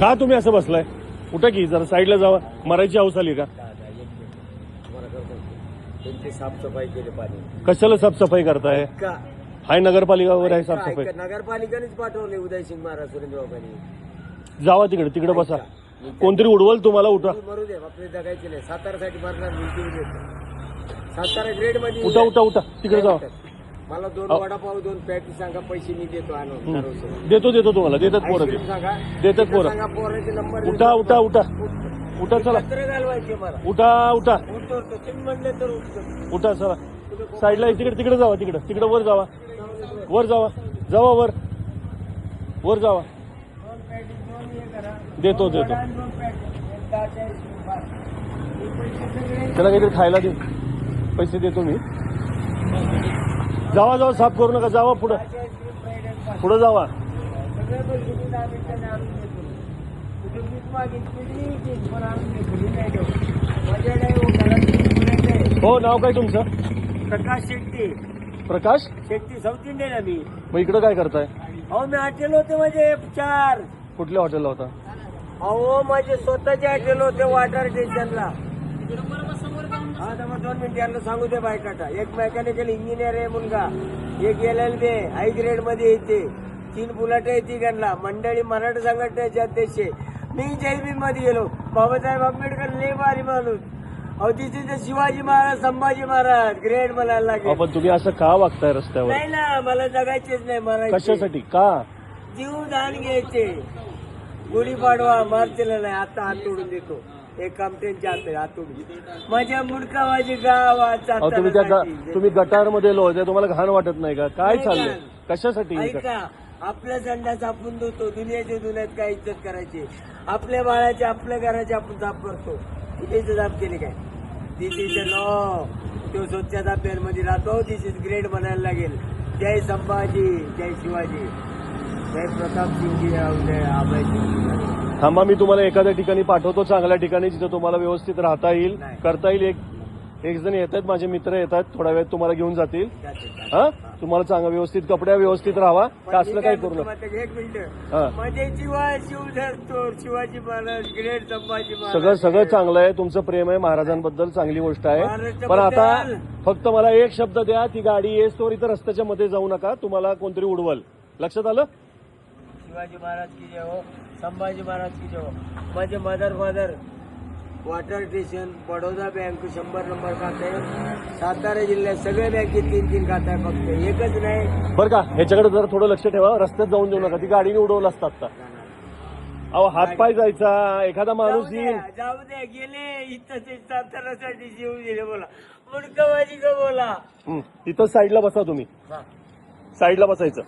का तुम्ही असं बसलाय? उठा की? जरा साईडला जावा. मरायची हौस आली का? त्यांची साफसफाई केली पाणी. कशाला साफसफाई करताय? का? हाय नगरपालिका वगैरे आहे साफसफाई. नगरपालिकेनेच पाठवले उदयसिंग महाराज सुरेंद्र बाबांनी जावा तिकडे तिकडे बसा. कोणतरी उडवल तुम्हाला उठा. मरू दे आपले जगायचे नाही. सातारासाठी मरणार सातारा ग्रेडमध्ये उठा उठा उठा. तिकडे जावा. मला दोन. वडापाव दोन पॅटी सांगा पैसे मी देतो आणून. देतो देतो तुम्हाला देतात पोरं ते. सांगा. देतात पोरं. सांगा पोराचे नंबर उठा उठा उठा. उठा चला. पत्र घालवायचे मला. उठा उठा. उठतो तुम्ही म्हणले तर उठतो. उठा चला. साईडला तिकडे तिकडे जावा तिकडे. तिकडे वर जावा. वर जावा. जावा वर. वर जावा. दोन पॅटी दोन हे करा. देतो देतो. वडा आणि दोन पॅटी. एक दहाच्या एक बार. हे पैसे सगळे त्याला काहीतरी खायला दे. पैसे देतो मी. जावा जावा साफ करू नका जावा पुढं. पुढं जावा. हो, हो नाव काय तुमचं. प्रकाश शेट्टी. प्रकाश? शेट्टी साऊथ इंडियन मी. मग इकडं काय करताय? अहो मी हॉटेल होते माझे चार. कुठल्या हॉटेलला होता? अहो माझे स्वतःचे हॉटेल होते वॉटर स्टेशनला हा तर मग दोन मिनिट यांना सांगू दे बायकाटा एक मेकॅनिकल इंजिनियर आहे मुलगा. एक एल एल बी हाय ग्रेडमध्ये येते. तीन बुलाट येते त्यांना. मंडळी मराठा संघटनेचे अध्यक्ष. मी जैबीन मध्ये गेलो. बाबासाहेब आंबेडकर लय भारी माणूस. अहो तिथे ते शिवाजी महाराज संभाजी महाराज ग्रेड म्हणायला लागेल. आपण तुम्ही असं का वागताय रस्त्यावर? नाही ना मला जगायचेच नाही मराठी कशासाठी? का? जीव दान घ्यायचे. गुढीपाडवा मार्चला नाही आता हात तोडून देतो. एक काम त्यांच्या माझ्या अहो, तुम्ही त्या ग- तुम्ही गटारमध्ये तुम्हाला घाण वाटत नाही का? काय नाही. चाललंय? घाण. कशासाठी हे ऐका आपल्या संडास आपण धुतो दुनियाच्या दुनियात काय इज्जत करायची? आपल्या बाळाची आपल्या घराची आपण साफ करतो. तिथे साफ केली काय? नो. तो स्वच्छता अभियानमध्ये राहतो दिस इज ग्रेट म्हणायला लागेल. जय संभाजी जय शिवाजी. जय प्रताप सिंगजी जय अभय सिंगजी थांबा मी तुम्हाला एखाद्या ठिकाणी पाठवतो चांगल्या ठिकाणी जिथे तुम्हाला व्यवस्थित राहता येईल. करता येईल एक एक जण येत आहेत माझे मित्र येत आहेत थोड्या वेळात तुम्हाला घेऊन जातील. जाते, जाते. हा? तुम्हाला चांगलं व्यवस्थित कपड्या व्यवस्थित राहावा. का असलं काही करू नका तुम्हाला एक मिनिट. माझे शिवा शिवधर शिवाजी महाराज ग्रेट संभाजी महाराज. सगळं सगळं चांगलं आहे. तुमचं प्रेम आहे महाराजांबद्दल चांगली गोष्ट आहे. पण आता फक्त मला एक शब्द द्या ती गाडी येस तोवर इथं रस्त्याच्या मध्ये जाऊ नका तुम्हाला कोणतरी उडवल. लक्षात आलं? शिवाजी महाराज की जय हो संभाजी महाराज की जय हो. माझे mother father water station Baroda bank शंभर नंबर खाते. सातारा जिल्ह्यात सगळे बँकेत तीन तीन खाते आहे फक्त. एकच नाही. बरं का? ह्याच्याकडे जरा थोडं लक्ष ठेवा. रस्त्यात जाऊन देऊ नका. ती गाडीने उडवलं असतात अहो हात पाय जायचा. एखादा माणूस जाऊ येईल. जाऊ द्या. गेले. इथं सातारासाठी जीव दिले बोला. मुडकवाजी का बोला. इथं साईडला बसा तुम्ही. साईडला बसायचं.